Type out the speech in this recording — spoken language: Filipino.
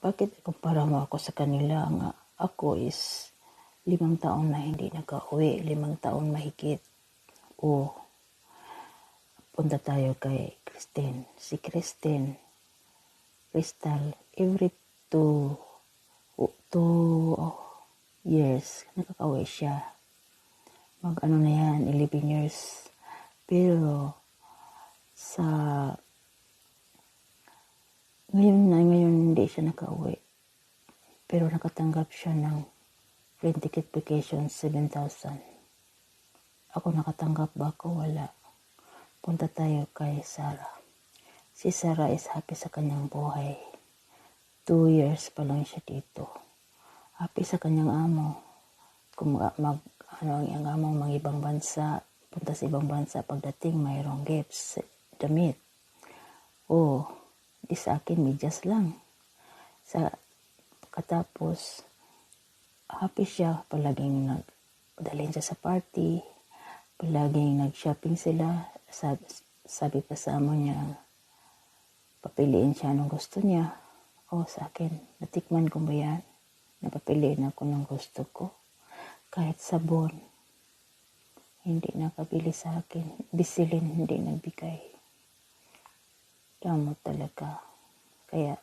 bakit ikumpara mo ako sa kanila nga ako is limang taon na hindi nagka-uwi, limang taon mahigit. O, punta tayo kay Christine. Si Christine, Crystal, every two, two years, nakaka-uwi siya. Mag ano na yan, 11 years. Pero, sa ngayon na ngayon hindi siya nakauwi. Pero nakatanggap siya ng plane ticket vacation 7,000. Ako nakatanggap ba ako? Wala. Punta tayo kay Sarah. Si Sarah is happy sa kanyang buhay. Two years pa lang siya dito. Happy sa kanyang amo. Kung mag, mag ano ang amo, mga ibang bansa, punta sa ibang bansa, pagdating mayroong gifts, damit. Oh, di sa akin, medyas lang. Sa katapos, happy siya, palaging nagdalhin siya sa party, palaging nag-shopping sila, sabi, sabi pa sa amo niya, papiliin siya anong gusto niya. O sa akin, natikman ko ba yan? Napapiliin ako ng gusto ko. Kahit sabon, hindi nakabili sa akin. Bisilin, hindi nagbigay. Damo talaga. Kaya,